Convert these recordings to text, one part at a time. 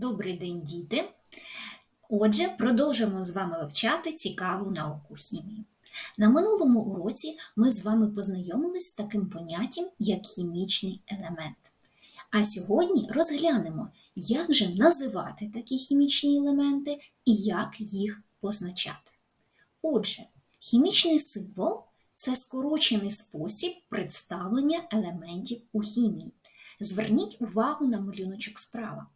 Добрий день, діти! Отже, продовжимо з вами вивчати цікаву науку хімії. На минулому уроці ми з вами познайомились з таким поняттям, як хімічний елемент. А сьогодні розглянемо, як же називати такі хімічні елементи і як їх позначати. Отже, хімічний символ це скорочений спосіб представлення елементів у хімії. Зверніть увагу на малюночок справа.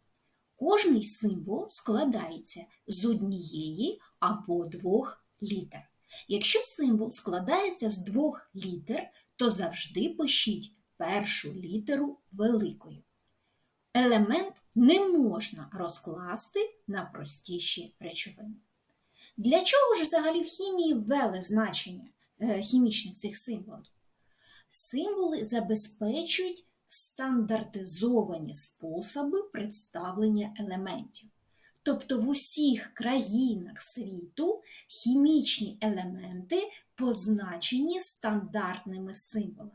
Кожний символ складається з однієї або двох літер. Якщо символ складається з двох літер, то завжди пишіть першу літеру великою. Елемент не можна розкласти на простіші речовини. Для чого ж взагалі в хімії ввели значення е, хімічних цих символів? Символи забезпечують стандартизовані способи представлення елементів. Тобто в усіх країнах світу хімічні елементи позначені стандартними символами.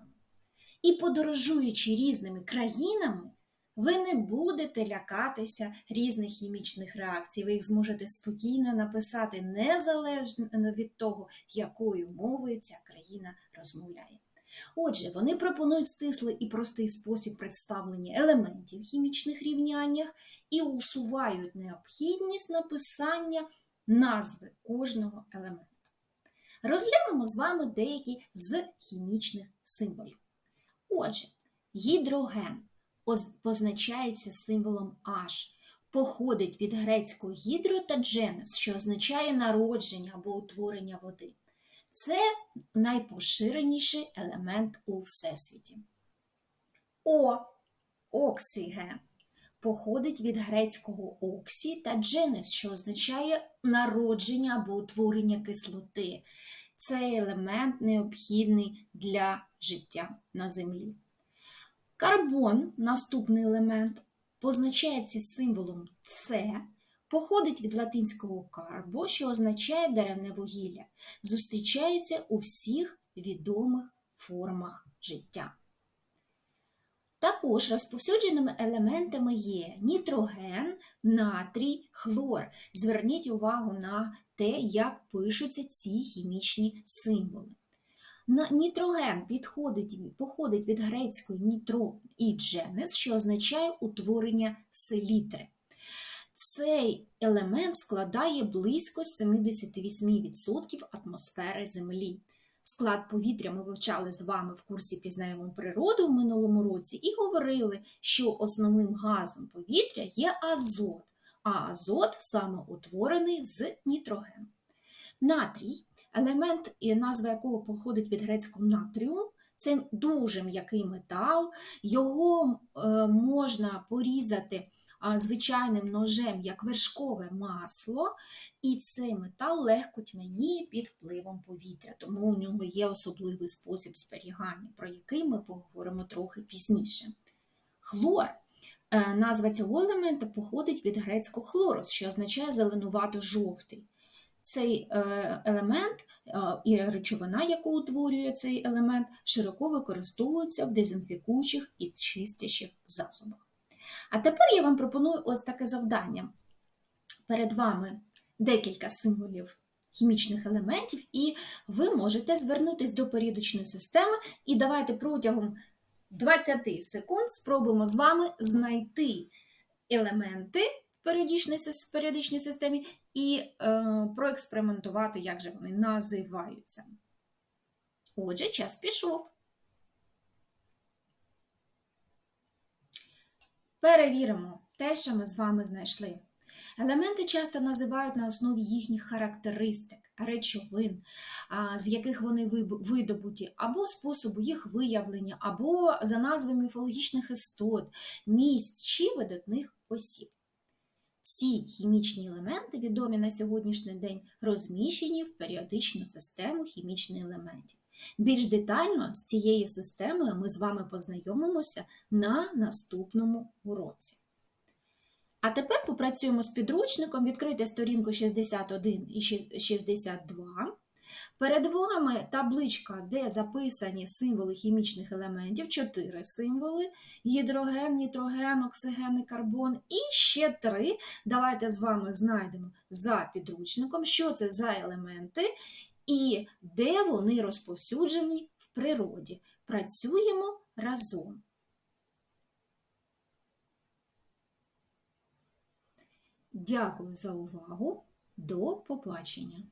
І подорожуючи різними країнами, ви не будете лякатися різних хімічних реакцій. Ви їх зможете спокійно написати незалежно від того, якою мовою ця країна розмовляє. Отже, вони пропонують стислий і простий спосіб представлення елементів в хімічних рівняннях і усувають необхідність написання назви кожного елемента. Розглянемо з вами деякі з хімічних символів. Отже, гідроген позначається символом H, походить від грецького гідро та дженес, що означає народження або утворення води. Це найпоширеніший елемент у всесвіті. О оксиген походить від грецького оксі та дженес, що означає народження або утворення кислоти. Цей елемент необхідний для життя на землі. Карбон, наступний елемент, позначається символом С Походить від латинського карбо, що означає деревне вугілля, зустрічається у всіх відомих формах життя. Також розповсюдженими елементами є нітроген, натрій, хлор. Зверніть увагу на те, як пишуться ці хімічні символи. Нітроген підходить, походить від грецької нітро і дженес, що означає утворення селітри. Цей елемент складає близько 78% атмосфери Землі. Склад повітря ми вивчали з вами в курсі Пізнаємо природу в минулому році і говорили, що основним газом повітря є азот, а азот саме утворений з нітрогену. Натрій, елемент, назва якого походить від грецького натріум, це дуже м'який метал, його е, можна порізати звичайним ножем як вершкове масло, і цей метал легко тьмяніє під впливом повітря, тому у нього є особливий спосіб зберігання, про який ми поговоримо трохи пізніше. Хлор. Е, назва цього елемента походить від грецького хлорос, що означає зеленувато-жовтий. Цей е, елемент е, і речовина, яку утворює цей елемент, широко використовуються в дезінфікуючих і чистячих засобах. А тепер я вам пропоную ось таке завдання. Перед вами декілька символів хімічних елементів, і ви можете звернутися до періодичної системи, і давайте протягом 20 секунд спробуємо з вами знайти елементи в періодичній системі і е, проекспериментувати, як же вони називаються. Отже, час пішов. Перевіримо те, що ми з вами знайшли. Елементи часто називають на основі їхніх характеристик, речовин, з яких вони видобуті, або способу їх виявлення, або за назвами міфологічних істот, місць чи видатних осіб. Ці хімічні елементи, відомі на сьогоднішній день, розміщені в періодичну систему хімічних елементів. Більш детально з цією системою ми з вами познайомимося на наступному уроці. А тепер попрацюємо з підручником, відкрийте сторінку 61 і 62. Перед вами табличка, де записані символи хімічних елементів, чотири символи: гідроген, нітроген, оксиген і карбон. І ще три. Давайте з вами знайдемо за підручником, що це за елементи і де вони розповсюджені в природі. Працюємо разом. Дякую за увагу. До побачення!